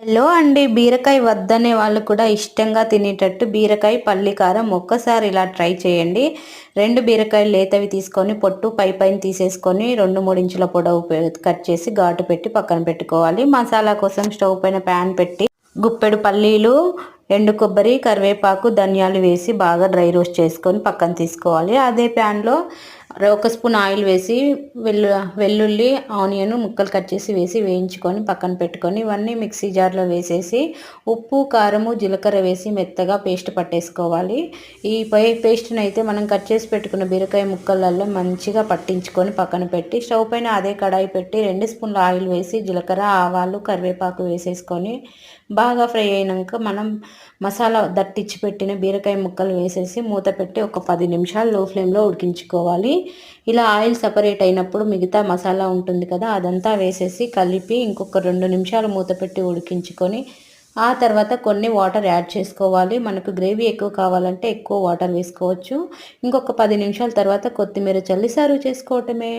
Hello అండి బీరకాయ వద్దనే వాళ్ళు కూడా ఇష్టంగా తినేటట్టు బీరకాయ పల్లికారం ఒక్కసారి ఇలా ట్రై చేయండి. రెండు బీరకాయలు లేతవి తీసుకొని పొట్టు పై పైన తీసేసుకొని రెండు మూడు ఇంచుల పొడవు కట్ చేసి ఘాటు పెట్టి పక్కన పెట్టుకోవాలి. మసాలా కోసం స్టవ్ పైన ప్యాన్ పెట్టి గుప్పెడు పల్లీలు ఎండు కొబ్బరి కరివేపాకు ధనియాలు వేసి బాగా డ్రై రోస్ట్ చేసుకొని పక్కన తీసుకోవాలి. అదే ప్యాన్లో ఒక స్పూన్ ఆయిల్ వేసి వెల్లు వెల్లుల్లి ఆనియన్ ముక్కలు కట్ చేసి వేసి వేయించుకొని పక్కన పెట్టుకొని ఇవన్నీ మిక్సీ జార్లో వేసేసి ఉప్పు కారము జీలకర్ర వేసి మెత్తగా పేస్ట్ పట్టేసుకోవాలి. ఈ పై పేస్ట్ని అయితే మనం కట్ చేసి పెట్టుకున్న బీరకాయ ముక్కలలో మంచిగా పట్టించుకొని పక్కన పెట్టి స్టవ్ పైన అదే కడాయి పెట్టి రెండు స్పూన్ల ఆయిల్ వేసి జీలకర్ర ఆవాలు కరివేపాకు వేసేసుకొని బాగా ఫ్రై అయినాక మనం మసాలా దట్టించి పెట్టిన బీరకాయ ముక్కలు వేసేసి మూత పెట్టి ఒక పది నిమిషాలు లో ఫ్లేమ్లో ఉడికించుకోవాలి. ఇలా ఆయిల్ సపరేట్ అయినప్పుడు మిగతా మసాలా ఉంటుంది కదా అదంతా వేసేసి కలిపి ఇంకొక రెండు నిమిషాలు మూత పెట్టి ఉడికించుకొని ఆ తర్వాత కొన్ని వాటర్ యాడ్ చేసుకోవాలి. మనకు గ్రేవీ ఎక్కువ కావాలంటే ఎక్కువ వాటర్ వేసుకోవచ్చు. ఇంకొక పది నిమిషాల తర్వాత కొత్తిమీర చల్లి సర్వ్ చేసుకోవటమే.